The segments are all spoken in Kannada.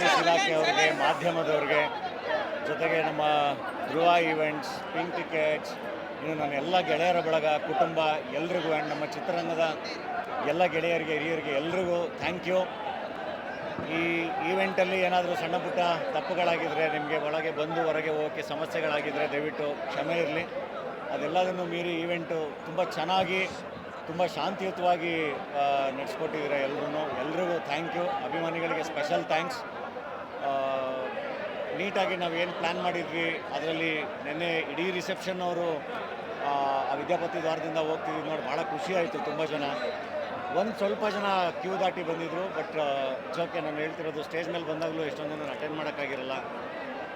ಪೊಲೀಸ್ ಇಲಾಖೆಯವ್ರಿಗೆ ಮಾಧ್ಯಮದವ್ರಿಗೆ, ಜೊತೆಗೆ ನಮ್ಮ ಧ್ರುವ ಈವೆಂಟ್ಸ್ ಪಿಂಕ್ ಟಿಕೆಟ್ಸ್ ಇನ್ನು ನನ್ನ ಎಲ್ಲ ಗೆಳೆಯರ ಬಳಗ, ಕುಟುಂಬ ಎಲ್ರಿಗೂ ಆ್ಯಂಡ್ ನಮ್ಮ ಚಿತ್ರರಂಗದ ಎಲ್ಲ ಗೆಳೆಯರಿಗೆ, ಹಿರಿಯರಿಗೆ ಎಲ್ರಿಗೂ ಥ್ಯಾಂಕ್ ಯು ಈ ಈವೆಂಟಲ್ಲಿ ಏನಾದರೂ ಸಣ್ಣ ಪುಟ್ಟ ತಪ್ಪುಗಳಾಗಿದ್ದರೆ ನಿಮಗೆ ಒಳಗೆ ಬಂದು ಹೊರಗೆ ಹೋಗೋಕ್ಕೆ ಸಮಸ್ಯೆಗಳಾಗಿದ್ದರೆ ದಯವಿಟ್ಟು ಕ್ಷಮೆ ಇರಲಿ. ಅದೆಲ್ಲದನ್ನು ಮೀರಿ ಈವೆಂಟು ತುಂಬ ಚೆನ್ನಾಗಿ, ತುಂಬ ಶಾಂತಿಯುತವಾಗಿ ನಡೆಸ್ಕೊಟ್ಟಿದ್ದೀರ ಎಲ್ರೂ ಎಲ್ರಿಗೂ ಥ್ಯಾಂಕ್ ಯು ಅಭಿಮಾನಿಗಳಿಗೆ ಸ್ಪೆಷಲ್ ಥ್ಯಾಂಕ್ಸ್ ನೀಟಾಗಿ ನಾವು ಏನು ಪ್ಲ್ಯಾನ್ ಮಾಡಿದ್ವಿ, ಅದರಲ್ಲಿ ನಿನ್ನೆ ಇಡೀ ರಿಸೆಪ್ಷನ್ ಅವರು, ಆ ವಿದ್ಯಾಪತಿ ದ್ವಾರದಿಂದ ಹೋಗ್ತಿದ್ವಿ ನೋಡಿ, ಭಾಳ ಖುಷಿ ಆಯಿತು ತುಂಬ ಜನ. ಒಂದು ಸ್ವಲ್ಪ ಜನ ಕ್ಯೂ ದಾಟಿ ಬಂದಿದ್ದರು ಬಟ್ ಜೋಕೆ ನಾನು ಹೇಳ್ತಿರೋದು ಸ್ಟೇಜ್ ಮೇಲೆ ಬಂದಾಗಲೂ ಎಷ್ಟೊಂದು ಜನ ಅಟೆಂಡ್ ಮಾಡೋಕ್ಕಾಗಿರಲ್ಲ.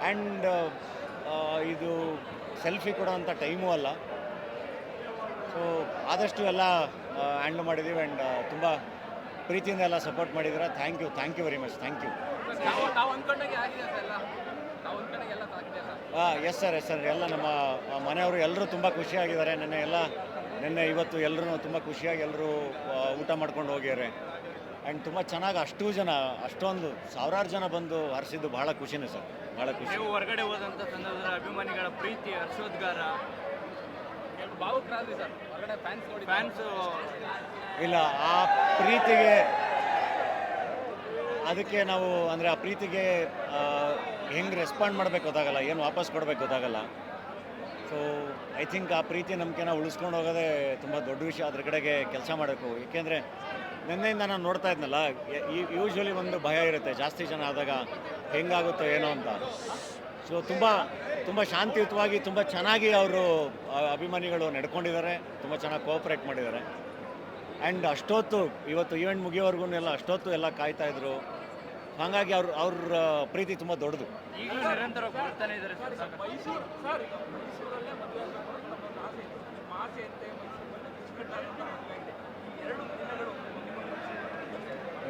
ಆ್ಯಂಡ್ ಇದು ಸೆಲ್ಫಿ ಕೊಡೋವಂಥ ಟೈಮೂ ಅಲ್ಲ. ಸೊ ಆದಷ್ಟು ಎಲ್ಲ ಹ್ಯಾಂಡ್ಲ್ ಮಾಡಿದ್ದೀವಿ ಆ್ಯಂಡ್ ತುಂಬ ಪ್ರೀತಿಯಿಂದ ಎಲ್ಲ ಸಪೋರ್ಟ್ ಮಾಡಿದ್ದೀರಾ thank you thank you very much thank you sir yes sir. Yes sir ಎಲ್ಲ ನಮ್ಮ ಮನೆಯವರು ಎಲ್ಲರೂ ತುಂಬ ಖುಷಿಯಾಗಿದ್ದಾರೆ. ನೆನ್ನೆ ಎಲ್ಲ ನಿನ್ನೆ ಇವತ್ತು ಎಲ್ಲರೂ ತುಂಬ ಖುಷಿಯಾಗಿ ಎಲ್ಲರೂ ಊಟ ಮಾಡ್ಕೊಂಡು ಹೋಗ್ಯಾರೆ ಆ್ಯಂಡ್ ತುಂಬ ಚೆನ್ನಾಗಿ ಅಷ್ಟು ಜನ ಅಷ್ಟೊಂದು ಸಾವಿರಾರು ಜನ ಬಂದು ಹರಿಸಿದ್ದು ಭಾಳ ಖುಷಿನೇ ಸರ್. ಭಾಳ ಖುಷಿ. ನೀವು ಹೊರಗಡೆ ಹೋದಂಥ ಸಂದರ್ಭದಲ್ಲಿ ಅಭಿಮಾನಿಗಳ ಪ್ರೀತಿ ಹರ್ಷೋದ್ಗಾರ. ಭಾವುಕರಾದ್ರಿ ಸರ್. ಹೊರಗಡೆ ಫ್ಯಾನ್ಸ್ ನೋಡಿ ಫ್ಯಾನ್ಸು ಇಲ್ಲ ಆ ಪ್ರೀತಿಗೆ ಅದಕ್ಕೆ ನಾವು ಅಂದರೆ ಆ ಪ್ರೀತಿಗೆ ಹೆಂಗೆ ರೆಸ್ಪಾಂಡ್ ಮಾಡಬೇಕು ಗೊತ್ತಾಗಲ್ಲ, ಏನು ವಾಪಸ್ ಕೊಡಬೇಕು ಗೊತ್ತಾಗಲ್ಲ. ಸೊ ಐ ಥಿಂಕ್ ಆ ಪ್ರೀತಿ ನಂಬಿಕೆನ ಉಳಿಸ್ಕೊಂಡು ಹೋಗೋದೆ ತುಂಬ ದೊಡ್ಡ ವಿಷಯ ಅದ್ರ ಕಡೆಗೆ ಕೆಲಸ ಮಾಡಬೇಕು. ಏಕೆಂದರೆ, ನಿನ್ನೆಯಿಂದ ನಾನು ನೋಡ್ತಾ ಇದ್ನಲ್ಲ ಯೂಶ್ವಲಿ ಒಂದು ಭಯ ಇರುತ್ತೆ, ಜಾಸ್ತಿ ಜನ ಆದಾಗ ಹೆಂಗಾಗುತ್ತೋ ಏನೋ ಅಂತ. ಸೊ ತುಂಬ ತುಂಬ ಶಾಂತಿಯುತವಾಗಿ, ತುಂಬ ಚೆನ್ನಾಗಿ ಅವರು ಅಭಿಮಾನಿಗಳು ನಡ್ಕೊಂಡಿದ್ದಾರೆ, ತುಂಬ ಚೆನ್ನಾಗಿ ಕೋಆಪ್ರೇಟ್ ಮಾಡಿದ್ದಾರೆ. ಆ್ಯಂಡ್ ಅಷ್ಟೊತ್ತು, ಇವತ್ತು ಈವೆಂಟ್ ಮುಗಿಯೋವರೆಗೂ ಎಲ್ಲ ಅಷ್ಟೊತ್ತು ಎಲ್ಲ ಕಾಯ್ತಾ ಇದ್ರು. ಹಾಗಾಗಿ ಅವ್ರ ಅವ್ರ ಪ್ರೀತಿ ತುಂಬ ದೊಡ್ಡದು.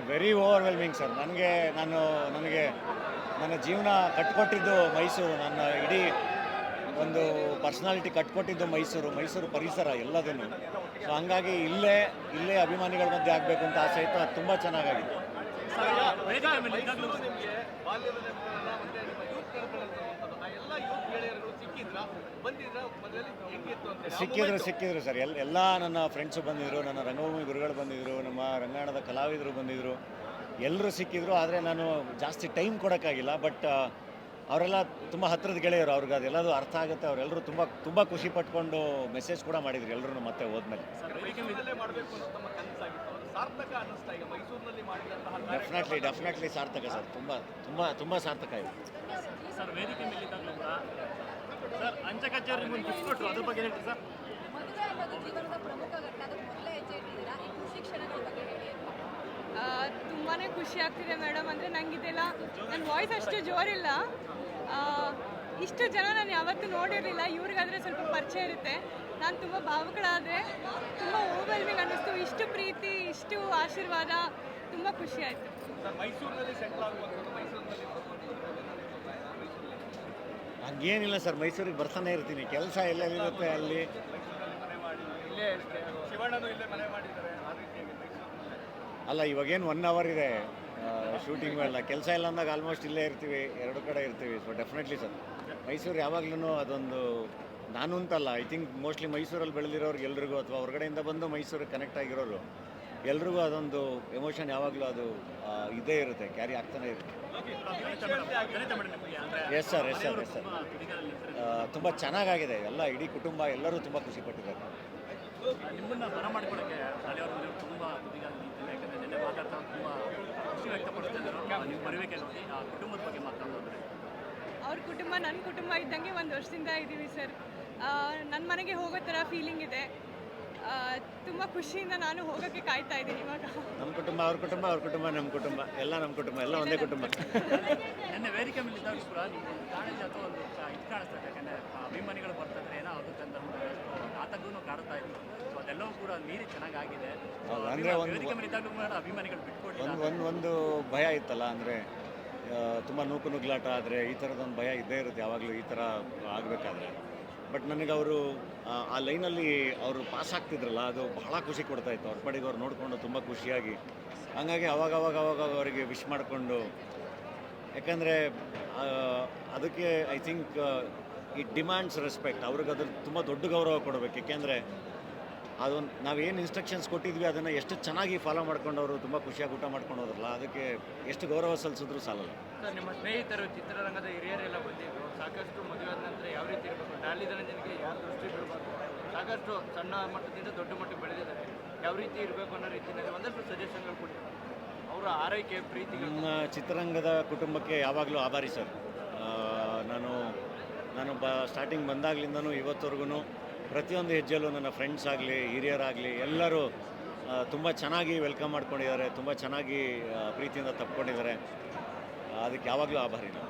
ವೆರಿ ಓವರ್ವೆಲ್ಮಿಂಗ್ ಸರ್ ನನಗೆ ನಾನು ನನಗೆ ನನ್ನ ಜೀವನ ಕಟ್ಕೊಟ್ಟಿದ್ದು ಮೈಸೂರು. ನನ್ನ ಇಡೀ ಒಂದು ಪರ್ಸ್ನಾಲಿಟಿ ಕಟ್ಕೊಟ್ಟಿದ್ದು ಮೈಸೂರು. ಮೈಸೂರು ಪರಿಸರ ಎಲ್ಲದನ್ನು. ಸೊ ಹಂಗಾಗಿ ಇಲ್ಲೇ ಇಲ್ಲೇ ಅಭಿಮಾನಿಗಳ ಮಧ್ಯೆ ಆಗಬೇಕು ಅಂತ ಆಸೆ ಇತ್ತು. ಅದು ತುಂಬ ಚೆನ್ನಾಗಾಗಿತ್ತು ಸಿಕ್ಕಿದ್ರು ಸಿಕ್ಕಿದ್ರು ಸರ್. ಎಲ್ಲ ಎಲ್ಲ ನನ್ನ ಫ್ರೆಂಡ್ಸು ಬಂದಿದ್ರು, ನನ್ನ ರಂಗಭೂಮಿ ಗುರುಗಳು ಬಂದಿದ್ರು, ನಮ್ಮ ರಂಗಾಯಣದ ಕಲಾವಿದರು ಬಂದಿದ್ರು. ಎಲ್ಲರೂ ಸಿಕ್ಕಿದ್ರು, ಆದರೆ ನಾನು ಜಾಸ್ತಿ ಟೈಮ್ ಕೊಡೋಕ್ಕಾಗಿಲ್ಲ ಬಟ್ ಅವರೆಲ್ಲ ತುಂಬ ಹತ್ತಿರದ ಗೆಳೆಯರು ಅವ್ರಿಗೆ ಅದೆಲ್ಲದು ಅರ್ಥ ಆಗುತ್ತೆ. ಅವರೆಲ್ಲರೂ ತುಂಬ ತುಂಬ ಖುಷಿ ಪಟ್ಕೊಂಡು ಮೆಸೇಜ್ ಕೂಡ ಮಾಡಿದ್ರು ಎಲ್ಲರೂ ಮತ್ತೆ ಹೋದ್ಮೇಲೆ. ಡೆಫಿನೆಟ್ಲಿ ಡೆಫಿನೆಟ್ಲಿ ಸಾರ್ಥಕ ಸರ್. ತುಂಬ ತುಂಬ ತುಂಬ ಸಾರ್ಥಕ ಇದೆ. ಸರ್ ವೇದಿಕೆ ಮೇಲೆ ಕೂಡ ಸರ್ ಅಂಚೆ ಕಚೇರಿ ಮುಂದೆ ಗಿಫ್ಟ್ ಕೊಟ್ಟರು ಅದ್ರ ಬಗ್ಗೆ ಹೇಳ್ತೀವಿ ಸರ್. ಮದುವೆ ಅನ್ನೋದು ಜೀವನದ ಪ್ರಮುಖ ಘಟ್ಟ ಅದಕ್ಕೆ ಮೊದಲೇ ಹೆಜ್ಜೆ ಇಟ್ಟಿದ್ದೀರಾ ಈ ಖುಷಿ ಕ್ಷಣಗಳ ಬಗ್ಗೆ ಹೇಳಿ ತುಂಬಾ ಖುಷಿ ಆಗ್ತಿದೆ ಮೇಡಮ್ ಅಂದರೆ ನಂಗಿದೆಲ್ಲ ನನ್ನ ವಾಯ್ಸ್ ಅಷ್ಟು ಜೋರಿಲ್ಲ. ಆ, ಇಷ್ಟು ಜನ ನಾನು ಯಾವತ್ತೂ ನೋಡಿರಲಿಲ್ಲ. ಇವ್ರಿಗಾದರೆ ಸ್ವಲ್ಪ ಪರಿಚಯ ಇರುತ್ತೆ. ನಾನು ತುಂಬ ಭಾವುಕಳಾದರೆ ತುಂಬ ಓವರ್ವೆಲ್ಮಿಂಗ್ ಅನ್ನಿಸ್ತು. ಇಷ್ಟು ಪ್ರೀತಿ ಇಷ್ಟು ಆಶೀರ್ವಾದ ತುಂಬ ಖುಷಿ ಆಯಿತು. ಹಂಗೇನಿಲ್ಲ ಸರ್ ಮೈಸೂರಿಗೆ ಬರ್ತಾನೆ ಇರ್ತೀನಿ. ಕೆಲಸ ಎಲ್ಲೆಲ್ಲಿರುತ್ತೆ ಅಲ್ಲಿ? ಇಲ್ಲೇ ಶಿವಣ್ಣನು ಇಲ್ಲೇ ಮನೆ ಮಾಡಿದ್ದಾರೆ. ಆ ರೀತಿಯಾಗಿ ಅಲ್ಲ ಇವಾಗೇನು ಒನ್ ಅವರ್ ಇದೆ ಶೂಟಿಂಗ್ ಎಲ್ಲ ಕೆಲಸ ಇಲ್ಲ ಅಂದಾಗ ಆಲ್ಮೋಸ್ಟ್ ಇಲ್ಲೇ ಇರ್ತೀವಿ. ಎರಡು ಕಡೆ ಇರ್ತೀವಿ. So definitely sir. ಮೈಸೂರು ಯಾವಾಗ್ಲೂ ಅದೊಂದು ನಾನು ಅಂತಲ್ಲ ಐ ಥಿಂಕ್ ಮೋಸ್ಟ್ಲಿ ಮೈಸೂರಲ್ಲಿ ಬೆಳೆದಿರೋರು ಎಲ್ರಿಗೂ ಅಥವಾ ಹೊರಗಡೆಯಿಂದ ಬಂದು ಮೈಸೂರಿಗೆ ಕನೆಕ್ಟ್ ಆಗಿರೋರು ಎಲ್ರಿಗೂ ಅದೊಂದು ಎಮೋಷನ್ ಯಾವಾಗಲೂ ಅದು ಇದೇ ಇರುತ್ತೆ ಕ್ಯಾರಿ ಆಗ್ತಾನೆ ಇರುತ್ತೆ. Yes sir yes sir yes sir ತುಂಬ ಚೆನ್ನಾಗಾಗಿದೆ ಎಲ್ಲ ಇಡೀ ಕುಟುಂಬ ಎಲ್ಲರೂ ತುಂಬ ಖುಷಿ ಪಟ್ಟಿದ್ದಾರೆ. ನಿಮ್ಮನ್ನ ಬರ ಮಾಡ್ಕೊಳ್ಳೋಕ್ಕೆ ಹಳೆಯವರು ತುಂಬ ತುದಿಗಾಲ ನೆನ್ನೆ ಮಾತಾಡ್ತಾ ತುಂಬ ಖುಷಿ ವ್ಯಕ್ತಪಡಿಸ್ತಾ ನೀವು ಬರಬೇಕೆ ಆ ಕುಟುಂಬದ ಬಗ್ಗೆ ಮಾತಾಡೋದ್ರೆ ಅವ್ರ ಕುಟುಂಬ ನನ್ನ ಕುಟುಂಬ ಇದ್ದಂಗೆ ಒಂದು ವರ್ಷದಿಂದ ಇದ್ದೀವಿ ಸರ್ ನನ್ನ ಮನೆಗೆ ಹೋಗೋ ಥರ ಫೀಲಿಂಗ್ ಇದೆ. ತುಂಬ ಖುಷಿಯಿಂದ ನಾನು ಹೋಗೋಕ್ಕೆ ಕಾಯ್ತಾ ಇದ್ದೀನಿ ಇವಾಗ. ನಮ್ಮ ಕುಟುಂಬ ಅವ್ರ ಕುಟುಂಬ ಅವ್ರ ಕುಟುಂಬ ನಮ್ಮ ಕುಟುಂಬ. ಎಲ್ಲ ನಮ್ಮ ಕುಟುಂಬ ಎಲ್ಲ ಒಂದೇ ಕುಟುಂಬ. ನನ್ನ ವೇದಿಕೆ ಮೇಲೆ ಇದ್ದಾಗ ಕೂಡ ನೀವು ಕಾಲೇಜ್ ಅಥವಾ ಒಂದು ಇದು ಕಾಣಿಸ್ತದೆ ಯಾಕಂದರೆ ಅಭಿಮಾನಿಗಳು ಬರ್ತಿದ್ರೆ ಏನೋ ಅದು ಚಂದ ಆತಗೂ ಆತಂಕನೂ ಕಾಡ್ತಾ ಇತ್ತು ಸೊ ಅದೆಲ್ಲವೂ ಕೂಡ ನೀರು ಚೆನ್ನಾಗಾಗಿದೆ. ಆಗಿದೆ ಅಂದ್ರೆ ವೇದಿಕೆ ಮೇಲೆ ಇದ್ದಾಗಲೂ ಕೂಡ ಅಭಿಮಾನಿಗಳು ಬಿಟ್ಕೊಡಿ ಒಂದು ಒಂದು ಒಂದು ಭಯ ಇತ್ತಲ್ಲ ಅಂದರೆ ತುಂಬ ನೂಕು ನುಗ್ಲಾಟ ಆದರೆ ಈ ಥರದೊಂದು ಭಯ ಇದ್ದೇ ಇರುತ್ತೆ ಯಾವಾಗಲೂ ಈ ಥರ ಆಗಬೇಕಾದ್ರೆ. ಬಟ್ ನನಗೆ ಅವರು, ಆ ಲೈನಲ್ಲಿ ಅವರು ಪಾಸ್ ಆಗ್ತಿದ್ರಲ್ಲ, ಅದು ಬಹಳ ಖುಷಿ ಕೊಡ್ತಾ ಇತ್ತು. ಅವ್ರ ಪಡೆಗೆ ಅವ್ರು ನೋಡಿಕೊಂಡು ತುಂಬ ಖುಷಿಯಾಗಿ. ಹಂಗಾಗಿ ಅವಾಗ ಅವಾಗ ಅವಾಗ ಅವರಿಗೆ ವಿಶ್ ಮಾಡಿಕೊಂಡು, ಯಾಕಂದರೆ ಅದಕ್ಕೆ I think it demands respect ಅವ್ರಿಗೆ ಅದ್ರ ತುಂಬ ದೊಡ್ಡ ಗೌರವ ಕೊಡಬೇಕು. ಯಾಕೆಂದರೆ ಅದೊಂದು ನಾವೇನು ಇನ್ಸ್ಟ್ರಕ್ಷನ್ಸ್ ಕೊಟ್ಟಿದ್ವಿ ಅದನ್ನು ಎಷ್ಟು ಚೆನ್ನಾಗಿ ಫಾಲೋ ಮಾಡ್ಕೊಂಡವರು ತುಂಬ ಖುಷಿಯಾಗಿ ಊಟ ಮಾಡ್ಕೊಂಡು ಹೋದ್ರಲ್ಲ ಅದಕ್ಕೆ ಎಷ್ಟು ಗೌರವ ಸಲ್ಲಿಸಿದ್ರು ಸಾಲಲ್ಲ. ಸರ್ ನಿಮ್ಮ ಸ್ನೇಹಿತರು ಚಿತ್ರರಂಗದ ಹಿರಿಯರೆಲ್ಲ ಬಂದಿದ್ರು ಸಾಕಷ್ಟು ಮದುವೆ ಆದ ನಂತರ ಯಾವ ರೀತಿ ಇರಬೇಕು? ಡಾಲಿ ಜನರಿಗೆ ಯಾವ ದೃಷ್ಟಿ ಬೀಳಬಾರ್ದು ಸಾಕಷ್ಟು ಸಣ್ಣ ಮಟ್ಟದಿಂದ ದೊಡ್ಡ ಮಟ್ಟಕ್ಕೆ ಬೆಳೆದಿದ್ದಾರೆ. ಯಾವ ರೀತಿ ಇರಬೇಕು ಅನ್ನೋ ರೀತಿಯಲ್ಲಿ ಒಂದಷ್ಟು ಸಜೆಷನ್ಗಳು ಕೊಡಿ. ಅವರ ಆರೈಕೆ ಪ್ರೀತಿ ನಮ್ಮ ಚಿತ್ರರಂಗದ ಕುಟುಂಬಕ್ಕೆ ಯಾವಾಗಲೂ ಆಭಾರಿ ಸರ್. ನಾನು ನಾನು ಬ ಸ್ಟಾರ್ಟಿಂಗ್ ಬಂದಾಗ್ಲಿಂದನೂ ಇವತ್ತವರೆಗೂ ಪ್ರತಿಯೊಂದು ಹೆಜ್ಜೆಯಲ್ಲೂ ನನ್ನ ಫ್ರೆಂಡ್ಸ್ ಆಗಲಿ, ಹಿರಿಯರಾಗಲಿ, ಎಲ್ಲರೂ ತುಂಬ ಚೆನ್ನಾಗಿ ವೆಲ್ಕಮ್ ಮಾಡ್ಕೊಂಡಿದ್ದಾರೆ, ತುಂಬ ಚೆನ್ನಾಗಿ ಪ್ರೀತಿಯಿಂದ ತಪ್ಕೊಂಡಿದ್ದಾರೆ. ಅದಕ್ಕೆ ಯಾವಾಗಲೂ ಆಭಾರಿ ನಾವು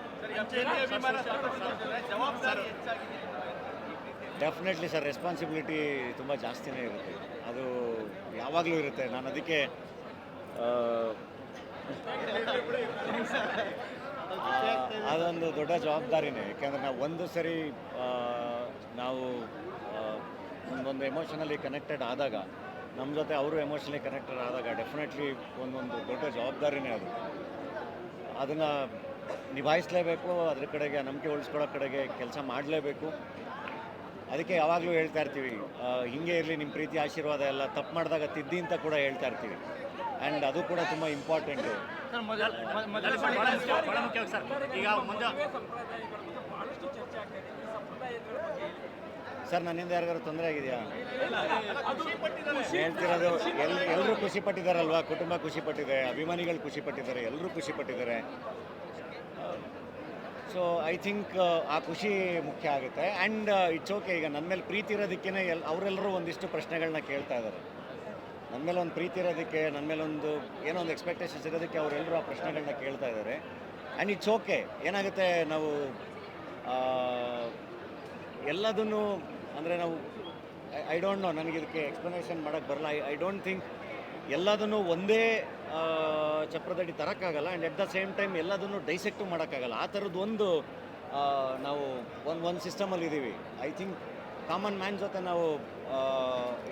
ಡೆಫಿನೆಟ್ಲಿ ಸರ್ ರೆಸ್ಪಾನ್ಸಿಬಿಲಿಟಿ ತುಂಬ ಜಾಸ್ತಿನೇ ಇರುತ್ತೆ. ಅದು ಯಾವಾಗಲೂ ಇರುತ್ತೆ. ನಾನು ಅದಕ್ಕೆ ಅದೊಂದು ದೊಡ್ಡ ಜವಾಬ್ದಾರಿನೇ. ಯಾಕೆಂದರೆ ನಾವು ಒಂದು ಸರಿ ನಾವು ಒಂದೊಂದು ಎಮೋಷನಲಿ ಕನೆಕ್ಟೆಡ್ ಆದಾಗ ನಮ್ಮ ಜೊತೆ ಅವರು ಎಮೋಷನಲಿ ಕನೆಕ್ಟೆಡ್ ಆದಾಗ ಡೆಫಿನೆಟ್ಲಿ ಒಂದೊಂದು ದೊಡ್ಡ ಜವಾಬ್ದಾರಿನೇ ಅದು ಅದನ್ನು ನಿಭಾಯಿಸಲೇಬೇಕು ಅದ್ರ ಕಡೆಗೆ ನಂಬಿಕೆ ಉಳಿಸ್ಕೊಳ್ಳೋ ಕಡೆಗೆ ಕೆಲಸ ಮಾಡಲೇಬೇಕು ಅದಕ್ಕೆ ಯಾವಾಗಲೂ ಹೇಳ್ತಾ ಇರ್ತೀವಿ ಹಿಂಗೆ ಇರಲಿ ನಿಮ್ಮ ಪ್ರೀತಿ ಆಶೀರ್ವಾದ ಎಲ್ಲ ತಪ್ಪು ಮಾಡಿದಾಗ ತಿದ್ದಿ ಅಂತ ಕೂಡ ಹೇಳ್ತಾ ಇರ್ತೀವಿ ಆ್ಯಂಡ್ ಅದು ಕೂಡ ತುಂಬ ಇಂಪಾರ್ಟೆಂಟು ಸರ್ ಮೊದಲ ಮ- ಮೊದಲ ಅಲ್ಲ ಸರ್, ಭಾಳ ಮುಖ್ಯ ಭಾಳ ಮುಖ್ಯವಾಗಿ ಸರ್ ಈಗ ಮುಂದೆ ಸರ್ ನನ್ನಿಂದ ಯಾರಿಗಾರು ತೊಂದರೆ ಆಗಿದೆಯಾ? ಹೇಳ್ತಿರೋದು ಎಲ್ ಎಲ್ಲರೂ ಖುಷಿ ಪಟ್ಟಿದ್ದಾರಲ್ವಾ? ಕುಟುಂಬ ಖುಷಿ ಪಟ್ಟಿದೆ ಅಭಿಮಾನಿಗಳು ಖುಷಿ ಪಟ್ಟಿದ್ದಾರೆ ಎಲ್ಲರೂ ಖುಷಿ ಪಟ್ಟಿದ್ದಾರೆ. ಸೊ ಐ ಥಿಂಕ್ ಆ ಖುಷಿ ಮುಖ್ಯ ಆಗುತ್ತೆ. ಆ್ಯಂಡ್ ಇಟ್ಸ್ ಓಕೆ ಈಗ ನನ್ನ ಮೇಲೆ ಪ್ರೀತಿ ಇರೋದಕ್ಕೇ ಎಲ್ ಅವರೆಲ್ಲರೂ ಒಂದಿಷ್ಟು ಪ್ರಶ್ನೆಗಳನ್ನ ಕೇಳ್ತಾ ಇದ್ದಾರೆ ನನ್ನ ಮೇಲೆ ಒಂದು ಪ್ರೀತಿ ಇರೋದಕ್ಕೆ ನನ್ನ ಮೇಲೆ ಒಂದು ಏನೋ ಒಂದು ಎಕ್ಸ್ಪೆಕ್ಟೇಷನ್ಸ್ ಇರೋದಕ್ಕೆ ಅವರೆಲ್ಲರೂ ಆ ಪ್ರಶ್ನೆಗಳನ್ನ ಕೇಳ್ತಾ ಇದ್ದಾರೆ ಆ್ಯಂಡ್ ಇಟ್ಸ್ ಓಕೆ ಏನಾಗುತ್ತೆ ನಾವು ಎಲ್ಲದನ್ನು ಅಂದರೆ ನಾವು ಐ ಡೋಂಟ್ ನೋ ನನಗೆ ಇದಕ್ಕೆ ಎಕ್ಸ್ಪ್ಲನೇಷನ್ ಮಾಡೋಕ್ಕೆ ಬರಲ್ಲ. ಐ ಐ ಡೋಂಟ್ ಥಿಂಕ್ ಎಲ್ಲದನ್ನು ಒಂದೇ ಚಪ್ರದಡಿ ತರೋಕ್ಕಾಗಲ್ಲ. And at the same time ಎಲ್ಲದನ್ನು ಡೈಸೆಕ್ಟು ಮಾಡೋಕ್ಕಾಗಲ್ಲ. ಆ ಥರದ್ದು ಒಂದು ನಾವು ಒಂದು ಒಂದು ಸಿಸ್ಟಮಲ್ಲಿ ಇದ್ದೀವಿ ಐ ಥಿಂಕ್ ಕಾಮನ್ ಮ್ಯಾನ್ ಜೊತೆ ನಾವು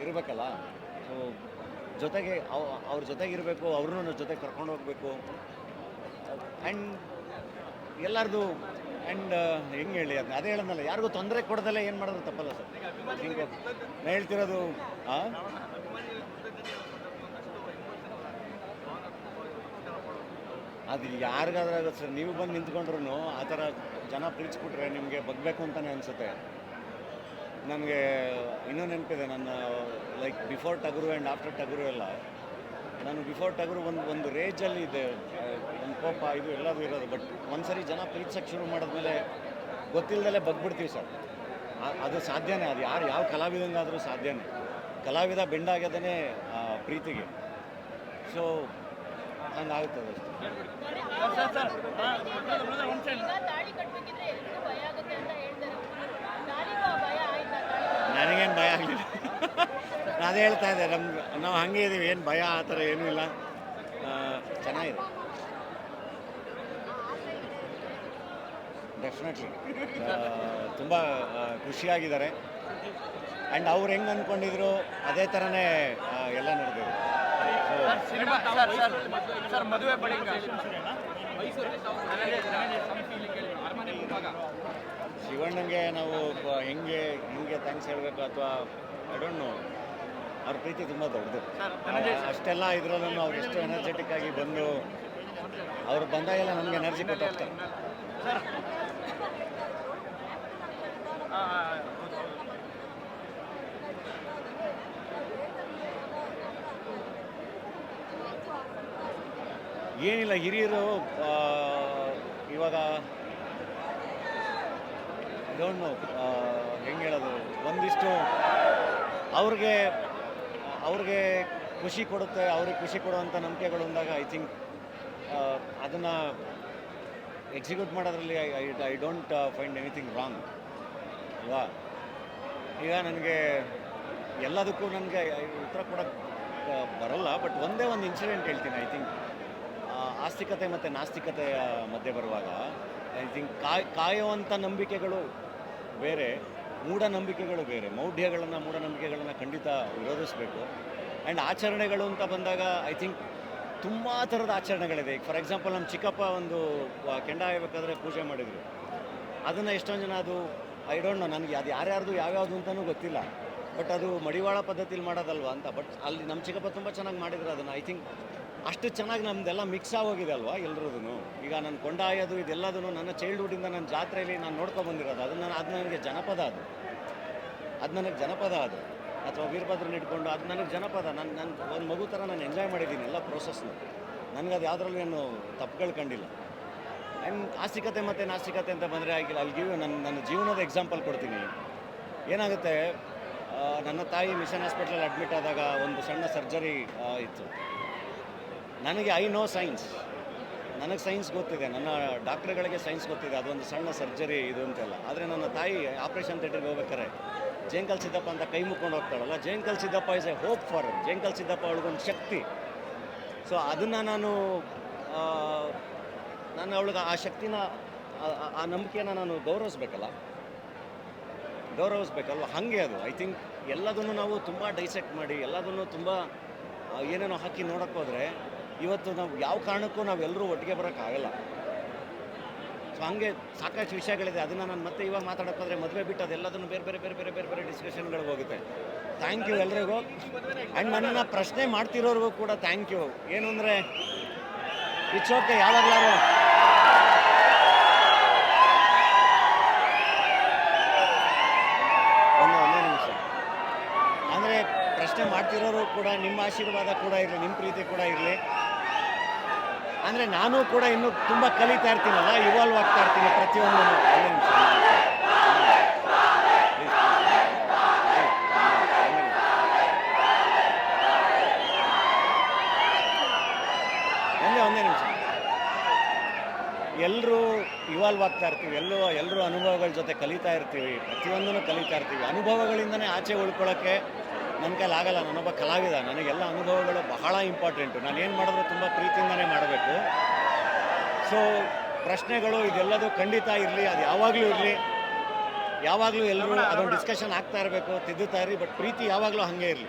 ಇರಬೇಕಲ್ಲ. ಸೊ ಜೊತೆಗೆ ಅವ್, ಅವ್ರ ಜೊತೆಗೆ ಇರಬೇಕು, ಅವ್ರನ್ನೂ ನಮ್ಮ ಜೊತೆ ಕರ್ಕೊಂಡು ಹೋಗಬೇಕು. ಆ್ಯಂಡ್ ಎಲ್ಲರದು ಆ್ಯಂಡ್ ಹೆಂಗೆ ಹೇಳಿ ಅದನ್ನ ಅದೇ ಹೇಳೋದಲ್ಲ ಯಾರಿಗೂ ತೊಂದರೆ ಕೊಡದಲ್ಲ ಏನು ಮಾಡೋದು ತಪ್ಪಲ್ಲ ಸರ್. ನಾ ಹೇಳ್ತಿರೋದು ಹಾಂ ಅದು ಯಾರಿಗಾದ್ರೂ ಸರ್. ನೀವು ಬಂದು ನಿಂತ್ಕೊಂಡ್ರು ಆ ಥರ ಜನ ಪ್ರೀತಿಸ್ಬಿಟ್ರೆ ನಿಮಗೆ ಬಗ್ಬೇಕು ಅಂತಲೇ ಅನಿಸುತ್ತೆ. ನನಗೆ ಇನ್ನೂ ನೆನಪಿದೆ, ನನ್ನ like before Tagaru and after Tagaru ಎಲ್ಲ. ನಾನು ಬಿಫೋರ್ ಟಗರು ಒಂದು ಒಂದು ರೇಜಲ್ಲಿ ಇದೆ ಕೋಪ, ಇದು ಎಲ್ಲದೂ ಇರೋದು. ಬಟ್ ಒಂದ್ಸರಿ ಜನ ಪ್ರೀತಿಸೋಕ್ಕೆ ಶುರು ಮಾಡಿದ್ಮೇಲೆ ಗೊತ್ತಿಲ್ಲದಲ್ಲೇ ಬಗ್ಬಿಡ್ತೀವಿ ಸರ್. ಅದು ಸಾಧ್ಯನೇ, ಅದು ಯಾರು ಯಾವ ಕಲಾವಿದಂಗಾದರೂ ಸಾಧ್ಯನೇ. ಕಲಾವಿದ ಬೆಂಡಾಗ್ಯದೇ ಪ್ರೀತಿಗೆ. ಸೊ ಹಂಗಾಗುತ್ತದೆ ನನಗೇನು ಭಯ ಆಗಲಿಲ್ಲ. ನಾನು ಹೇಳ್ತಾ ಇದ್ದೆ, ನಮ್ಗೆ, ನಾವು ಹಾಗೆ ಇದ್ದೀವಿ ಏನು ಭಯ ಆ ಥರ ಏನೂ ಇಲ್ಲ. ಚೆನ್ನಾಗಿದೆ. ಡೆಫಿನೆಟ್ಲಿ ತುಂಬ ಖುಷಿಯಾಗಿದ್ದಾರೆ. ಆ್ಯಂಡ್ ಅವ್ರು ಹೆಂಗೆ ಅಂದ್ಕೊಂಡಿದ್ರು ಅದೇ ಥರನೇ ಎಲ್ಲ ನಡೆದಿದೆ. ಶಿವಣ್ಣಂಗೆ ನಾವು ಬ- ಹೆಂಗೆ ಹೆಂಗೆ ಥ್ಯಾಂಕ್ಸ್ ಹೇಳಬೇಕು ಅಥವಾ ಐ ಡೋಂಟ್ ನೋ ಅವ್ರ ಪ್ರೀತಿ ತುಂಬ ದೊಡ್ಡದು. ಅಷ್ಟೆಲ್ಲ ಇದರಲ್ಲೂ ಅವ್ರು ಎಷ್ಟು ಎನರ್ಜೆಟಿಕ್ ಆಗಿ ಬಂದು ಅವ್ರು ಬಂದಾಗೆಲ್ಲ ನಮಗೆ ಎನರ್ಜಿ ಕೊಟ್ಟು ಹೋಗ್ತಾರೆ ಸರ್ ಆ, ಆ, ಹೌದು, ಹೌದು. ಏನಿಲ್ಲ, ಹಿರಿಯರು ಇವಾಗ ನೋ ಹೆಂಗೆ ಹೇಳೋದು? ಒಂದಿಷ್ಟು ಅವ್ರಿಗೆ ಅವ್ರಿಗೆ ಖುಷಿ ಕೊಡುತ್ತೆ, ಅವ್ರಿಗೆ ಖುಷಿ ಕೊಡುವಂಥ ನಂಬಿಕೆಗಳು ಅಂದಾಗ ಐ ಥಿಂಕ್ ಅದನ್ನು ಎಕ್ಸಿಕ್ಯೂಟ್ ಮಾಡೋದ್ರಲ್ಲಿ I I don't find anything wrong ಅಲ್ವಾ ಈಗ ನನಗೆ ಎಲ್ಲದಕ್ಕೂ ನನಗೆ ಉತ್ತರ ಕೊಡೋಕ್ಕೆ ಬರಲ್ಲ ಬಟ್ ಒಂದೇ ಒಂದು ಇನ್ಸಿಡೆಂಟ್ ಹೇಳ್ತೀನಿ ಐ ಥಿಂಕ್ ಆಸ್ತಿಕತೆ ಮತ್ತು ನಾಸ್ತಿಕತೆಯ ಮಧ್ಯೆ ಬರುವಾಗ ಐ ಥಿಂಕ್ ಕಾಯ್ ಕಾಯುವಂಥ ನಂಬಿಕೆಗಳು ಬೇರೆ, ಮೂಢನಂಬಿಕೆಗಳು ಬೇರೆ. ಮೌಢ್ಯಗಳನ್ನು, ಮೂಢನಂಬಿಕೆಗಳನ್ನು ಖಂಡಿತ ವಿರೋಧಿಸಬೇಕು. ಆ್ಯಂಡ್ ಆಚರಣೆಗಳು ಅಂತ ಬಂದಾಗ ಐ ಥಿಂಕ್ ತುಂಬ ಥರದ ಆಚರಣೆಗಳಿದೆ. ಫಾರ್ ಎಕ್ಸಾಂಪಲ್ ನಮ್ಮ ಚಿಕ್ಕಪ್ಪ ಒಂದು ಕೆಂಡ ಹಾಯ್ಬೇಕಾದ್ರೆ ಪೂಜೆ ಮಾಡಿದರು. ಅದನ್ನು ಎಷ್ಟೊಂದು ಜನ ಅದು ಐ ಡೋಂಟ್ ನೋ ನನಗೆ ಅದು ಯಾರ್ಯಾರ್ದು ಯಾವ್ಯಾವುದು ಅಂತಲೂ ಗೊತ್ತಿಲ್ಲ. ಬಟ್ ಅದು ಮಡಿವಾಳ ಪದ್ಧತಿಲಿ ಮಾಡೋದಲ್ವಾ ಅಂತ. ಬಟ್ ಅಲ್ಲಿ ನಮ್ಮ ಚಿಕ್ಕಪ್ಪ ತುಂಬ ಚೆನ್ನಾಗಿ ಮಾಡಿದ್ರು ಅದನ್ನು. ಐ ಥಿಂಕ್ ಅಷ್ಟು ಚೆನ್ನಾಗಿ ನಮ್ದೆಲ್ಲ ಮಿಕ್ಸ್ ಆಗೋಗಿದೆ ಅಲ್ವಾ ಎಲ್ಲರದೂ ಈಗ ನನ್ನ ಕೊಂಡಾಯೋದು ಇದೆಲ್ಲದೂ ನನ್ನ ಚೈಲ್ಡ್ಹುಡ್ಡಿಂದ ನನ್ನ ಜಾತ್ರೆಯಲ್ಲಿ ನಾನು ನೋಡ್ಕೊಂಡು ಬಂದಿರೋದು. ಅದು ನಾನು, ಅದು ನನಗೆ ಜನಪದ ಅದು. ಅದು ನನಗೆ ಜನಪದ ಅದು. ಅಥವಾ ವೀರಭದ್ರನ ಇಟ್ಕೊಂಡು ಅದು ನನಗೆ ಜನಪದ. ನನ್ನ ನನ್ನ ಒಂದು ಮಗು ಥರ ನಾನು ಎಂಜಾಯ್ ಮಾಡಿದ್ದೀನಿ ಎಲ್ಲ ಪ್ರೋಸೆಸ್ನ ನನಗೆ ಅದು ಯಾವುದ್ರಲ್ಲೂ ಏನು ತಪ್ಪುಗಳು ಕಂಡಿಲ್ಲ. ಆ್ಯಂಡ್ ಆಸ್ತಿಕತೆ ಮತ್ತು ನಾಸ್ತಿಕತೆ ಅಂತ ಬಂದರೆ ಆಗಿಲ್ಲ. ಅಲ್ಲಿ ನನ್ನ ನನ್ನ ಜೀವನದ ಎಕ್ಸಾಂಪಲ್ ಕೊಡ್ತೀನಿ. ಏನಾಗುತ್ತೆ ನನ್ನ ತಾಯಿ ಮಿಷನ್ ಹಾಸ್ಪಿಟ್ಲಲ್ಲಿ ಅಡ್ಮಿಟ್ ಆದಾಗ ಒಂದು ಸಣ್ಣ ಸರ್ಜರಿ ಇತ್ತು. ನನಗೆ ಐ ನೋ ಸೈನ್ಸ್. ನನಗೆ ಸೈನ್ಸ್ ಗೊತ್ತಿದೆ. ನನ್ನ ಡಾಕ್ಟ್ರುಗಳಿಗೆ ಸೈನ್ಸ್ ಗೊತ್ತಿದೆ. ಅದೊಂದು ಸಣ್ಣ ಸರ್ಜರಿ ಇದು ಅಂತೆಲ್ಲ. ಆದರೆ ನನ್ನ ತಾಯಿ ಆಪ್ರೇಷನ್ ಥಿಯೇಟರ್ಗೆ ಹೋಗ್ಬೇಕಾರೆ ಜೇಂಕಲ್ ಸಿದ್ದಪ್ಪ ಅಂತ ಕೈ ಮುಕ್ಕೊಂಡು ಹೋಗ್ತಾಳಲ್ಲ, Jenkal Siddappa is a hope for Jenkal Siddappa ಅವಳಿಗೊಂದು ಶಕ್ತಿ. ಸೊ ಅದನ್ನು ನಾನು ನಾನು ಅವಳಿಗೆ ಆ ಶಕ್ತಿನ, ಆ- ನಂಬಿಕೆನ ನಾನು ಗೌರವಿಸ್ಬೇಕಲ್ಲ. ಗೌರವಿಸ್ಬೇಕಲ್ವ? ಹಾಗೆ ಅದು. ಐ ಥಿಂಕ್ ಎಲ್ಲದನ್ನು ನಾವು ತುಂಬ ಡೈಸೆಕ್ಟ್ ಮಾಡಿ, ಎಲ್ಲದನ್ನು ತುಂಬ ಏನೇನೋ ಹಾಕಿ ನೋಡೋಕ್ಕೆ ಹೋದರೆ ಇವತ್ತು ನಾವು ಯಾವ ಕಾರಣಕ್ಕೂ ನಾವೆಲ್ಲರೂ ಒಟ್ಟಿಗೆ ಬರೋಕ್ಕಾಗಲ್ಲ ಸೊ ಹಂಗೆ ಸಾಕಷ್ಟು ವಿಷಯಗಳಿದೆ. ಅದನ್ನು ನಾನು ಮತ್ತೆ ಇವಾಗ ಮಾತಾಡೋಕೆ ಮದುವೆ ಬಿಟ್ಟು ಅದೆಲ್ಲದನ್ನು ಬೇರೆ ಬೇರೆ ಬೇರೆ ಬೇರೆ ಬೇರೆ ಬೇರೆ ಡಿಸ್ಕಷನ್ಗಳಿಗೆ ಹೋಗುತ್ತೆ. ಥ್ಯಾಂಕ್ ಯು ಎಲ್ರಿಗೂ. ಆ್ಯಂಡ್ ನನ್ನನ್ನು ಪ್ರಶ್ನೆ ಮಾಡ್ತಿರೋರಿಗೂ ಕೂಡ ಥ್ಯಾಂಕ್ ಯು ಏನು ಅಂದರೆ ಇಟ್ಸ್ ಓಕೆ ಯಾವಾಗಲಾರು ಒಂದು ಒಂದೇ ಅಂದರೆ ಪ್ರಶ್ನೆ ಮಾಡ್ತಿರೋರು ಕೂಡ ನಿಮ್ಮ ಆಶೀರ್ವಾದ ಕೂಡ ಇರಲಿ, ನಿಮ್ಮ ಪ್ರೀತಿ ಕೂಡ ಇರಲಿ. ಅಂದರೆ ನಾನು ಕೂಡ ಇನ್ನು ತುಂಬ ಕಲಿತಾ ಇರ್ತೀನಲ್ಲ ಇವಾಲ್ವ್ ಆಗ್ತಾ ಇರ್ತೀನಿ ಪ್ರತಿಯೊಂದು ಒಂದೇ ನಿಮಿಷ. ಎಲ್ಲರೂ ಇವಾಲ್ವ್ ಆಗ್ತಾ ಇರ್ತೀವಿ ಎಲ್ಲರೂ ಎಲ್ಲರೂ ಅನುಭವಗಳ ಜೊತೆ ಕಲಿತಾ ಇರ್ತೀವಿ, ಪ್ರತಿಯೊಂದನ್ನು ಕಲಿತಾ ಇರ್ತೀವಿ. ಅನುಭವಗಳಿಂದನೇ ಆಚೆ ಉಳ್ಕೊಳ್ಳೋಕ್ಕೆ ನನ್ನ ಕೈಲಿ ಆಗಲ್ಲ ನಾನೊಬ್ಬ ಕಲಾವಿದ. ನನಗೆಲ್ಲ ಅನುಭವಗಳು ಬಹಳ ಇಂಪಾರ್ಟೆಂಟು ನಾನು ಏನು ಮಾಡಿದ್ರು ತುಂಬ ಪ್ರೀತಿಯಿಂದನೇ ಮಾಡಬೇಕು. ಸೊ ಪ್ರಶ್ನೆಗಳು ಇದೆಲ್ಲದೂ ಖಂಡಿತ ಇರಲಿ ಅದು ಯಾವಾಗಲೂ ಇರಲಿ. ಯಾವಾಗಲೂ ಎಲ್ಲರೂ ಅದೊಂದು ಡಿಸ್ಕಷನ್ ಆಗ್ತಾ ಇರಬೇಕು ತಿದ್ದುತ್ತಾ ಇರಲಿ ಬಟ್ ಪ್ರೀತಿ ಯಾವಾಗಲೂ ಹಾಗೆ ಇರಲಿ.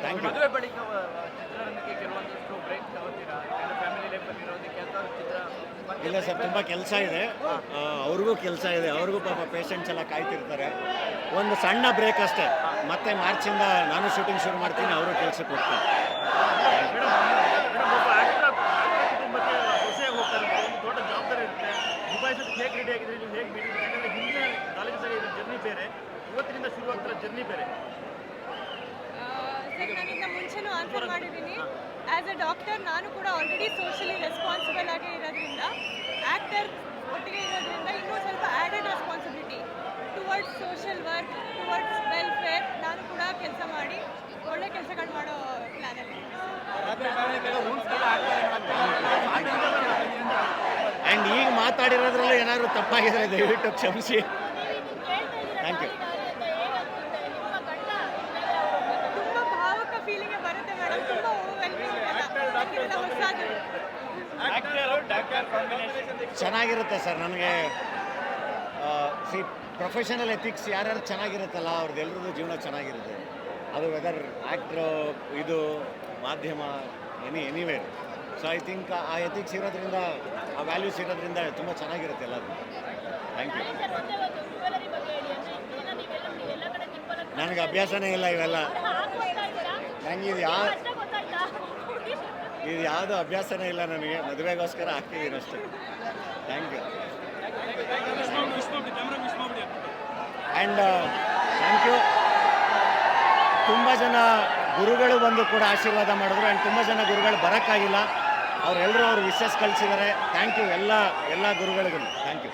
Thank you. ಮದುವೆ ಬಳಿಕ ಆ, ಚಿತ್ರರಂಗಕ್ಕೆ ಕೆಲವೊಂದಷ್ಟು ಬ್ರೇಕ್ ತಗೋತೀರಾ ಫ್ಯಾಮಿಲಿ ಲೈಫಲ್ಲಿ ಇರೋದಕ್ಕೆ ಅಥವಾ ಚಿತ್ರ ಮತ್ತೆ ಇಲ್ಲ ಸರ್, ತುಂಬ ಕೆಲಸ ಇದೆ. ಅವ್ರಿಗೂ ಕೆಲಸ ಇದೆ. ಅವ್ರಿಗೂ ಪಾಪ ಪೇಷಂಟ್ಸ್ ಎಲ್ಲ ಕಾಯ್ತಿರ್ತಾರೆ. ಒಂದು ಸಣ್ಣ ಬ್ರೇಕ್ ಅಷ್ಟೇ. ಮತ್ತೆ ಮಾರ್ಚಿಂದ ನಾನು ಶೂಟಿಂಗ್ ಶುರು ಮಾಡ್ತೀನಿ, ಅವರು ಕೆಲಸಕ್ಕೆ ಹೋಗ್ತಾರೆ. ಜರ್ನಿ ಬೇರೆ. ಇವತ್ತಿನಿಂದ ಶುರುವಾಗ್ತಿರೋ ಜರ್ನಿ ಬೇರೆ. ಸರ್ ನಾನಿಂದ ಮುಂಚೆನೂ ಆನ್ಸರ್ ಮಾಡಿದ್ದೀನಿ ಆ್ಯಸ್ ಅ ಡಾಕ್ಟರ್ ನಾನು ಕೂಡ ಆಲ್ರೆಡಿ ಸೋಷಲಿ ರೆಸ್ಪಾನ್ಸಿಬಲ್ ಆಗಿ ಇರೋದ್ರಿಂದ ಆ್ಯಕ್ಟರ್ ಒಟ್ಟಿಗೆ ಇರೋದ್ರಿಂದ ಇನ್ನೂ ಸ್ವಲ್ಪ added responsibility towards social work towards welfare ನಾನು ಕೂಡ ಕೆಲಸ ಮಾಡಿ ಒಳ್ಳೆ ಕೆಲಸಗಳು ಮಾಡೋ ಪ್ಲ್ಯಾನಲ್ಲಿ ಆ್ಯಂಡ್ ಈಗ ಮಾತಾಡಿರೋದ್ರಲ್ಲೂ ಏನಾದರೂ ತಪ್ಪಾಗಿದ್ರೆ ದಯವಿಟ್ಟು ಕ್ಷಮಿಸಿ ನೀವು ಇದನ್ನ ಕೇಳ್ತಾ ತುಂಬ ಭಾವುಕ ಇದ್ದೀರಾ ತಾಳಿ ದಾರಿ ಅಂತ ಹೇಗೆ ಅನ್ಸುತ್ತೆ ನಿಮ್ಮ ಗಂಡ ಫೀಲಿಂಗ್ ಬರುತ್ತೆ ಮೇಡಮ್ ತುಂಬ ಓವರ್ವೆಲ್ಮಿಂಗ್ ಹೊಸದು ಚೆನ್ನಾಗಿರುತ್ತೆ ಸರ್ ನನಗೆ ಸಿ ಪ್ರೊಫೆಷನಲ್ ಎಥಿಕ್ಸ್ ಯಾರ್ಯಾರು ಚೆನ್ನಾಗಿರುತ್ತಲ್ಲ ಅವ್ರದ್ದು ಎಲ್ರದ್ದು ಜೀವನ ಚೆನ್ನಾಗಿರುತ್ತೆ. ಅದು ವೆದರ್ ಆ್ಯಕ್ಟ್ರು ಇದು ಮಾಧ್ಯಮ any anywhere so I think ಆ ಎಥಿಕ್ಸ್ ಇರೋದ್ರಿಂದ ಆ ವ್ಯಾಲ್ಯೂಸ್ ಇರೋದ್ರಿಂದ ತುಂಬ ಚೆನ್ನಾಗಿರುತ್ತೆ ಎಲ್ಲರೂ ಥ್ಯಾಂಕ್ ಯು ನನಗೆ ಅಭ್ಯಾಸನೇ ಇಲ್ಲ ಇವೆಲ್ಲ. ನನಗೆ ಇದು ಗೊತ್ತಾಯ್ತಾ ಇದು ಯಾವುದು ಅಭ್ಯಾಸನೇ ಇಲ್ಲ ನನಗೆ. ಮದುವೆಗೋಸ್ಕರ ಹಾಕ್ತಿದ್ದೀನಿ ಅಷ್ಟೇ. Thank you and thank you ತುಂಬ ಜನ ಗುರುಗಳು ಬಂದು ಕೂಡ ಆಶೀರ್ವಾದ ಮಾಡಿದ್ರು. ಆ್ಯಂಡ್ ತುಂಬ ಜನ ಗುರುಗಳು ಬರೋಕ್ಕಾಗಿಲ್ಲ. ಅವರೆಲ್ಲರೂ ಅವ್ರ ವಿಶಸ್ ಕಳಿಸಿದ್ದಾರೆ. ಥ್ಯಾಂಕ್ ಯು ಎಲ್ಲ ಎಲ್ಲ ಗುರುಗಳಿಗೂ. Thank you